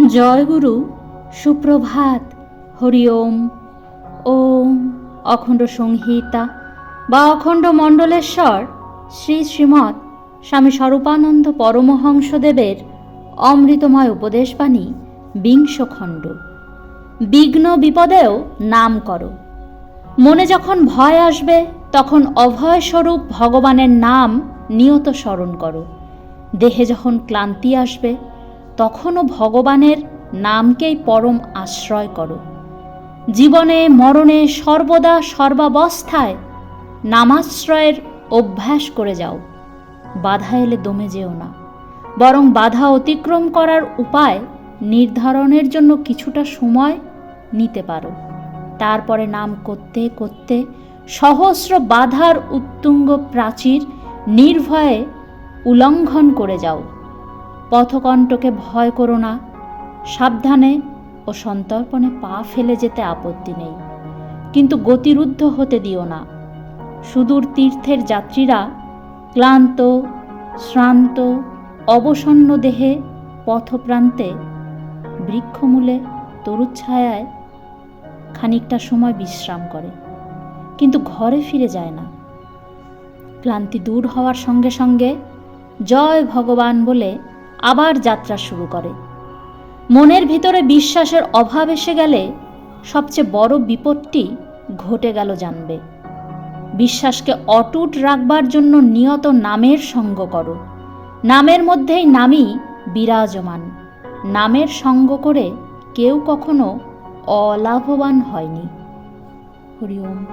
জয় গুরু সুপ্রভাত, হরি ওম। ওম অখণ্ড সংহিতা বা অখণ্ড মণ্ডলেশ্বর শ্রী শ্রীমৎ স্বামী স্বরূপানন্দ পরমহংসদেবের অমৃতময় উপদেশবাণী বিংশ খণ্ড বিঘ্ন বিপদেও নাম করো। মনে যখন ভয় আসবে, তখন অভয়স্বরূপ ভগবানের নাম নিয়ত স্মরণ করো। দেহে যখন ক্লান্তি আসবে তখনও ভগবানের নামকেই পরম আশ্রয় করো। জীবনে, মরণে সর্বদা সর্বাবস্থায় নামাশ্রয়ের অভ্যাস করে যাও। বাধা এলে দমে যেও না। বরং বাধা অতিক্রম করার উপায় নির্ধারণের জন্য কিছুটা সময় নিতে পারো। তারপরে নাম করতে করতে সহস্র বাধার উত্তুঙ্গ প্রাচীর নির্ভয়ে উল্লঙ্ঘন করে যাও। পথকণ্টকে ভয় করো না। সাবধানে ও সন্তর্পণে পা ফেলে যেতে আপত্তি নেই। কিন্তু গতিরুদ্ধ হতে দিও না। সুদূর তীর্থের যাত্রীরা ক্লান্ত, শ্রান্ত, অবসন্ন দেহে পথপ্রান্তে বৃক্ষমূলে তরুচ্ছায়ায় খানিকটা সময় বিশ্রাম করে। কিন্তু ঘরে ফিরে যায় না। ক্লান্তি দূর হওয়ার সঙ্গে সঙ্গে জয় ভগবান বলে আবার যাত্রা শুরু করে। মনের ভিতরে বিশ্বাসের অভাব এসে গেলে সবচেয়ে বড় বিপদটি ঘটে গেল জানবে। বিশ্বাসকে অটুট রাখবার জন্য নিয়ত নামের সঙ্গ করো। নামের মধ্যেই নামই বিরাজমান। নামের সঙ্গ করে কেউ কখনো অলাভবান হয়নি। হরি ওম।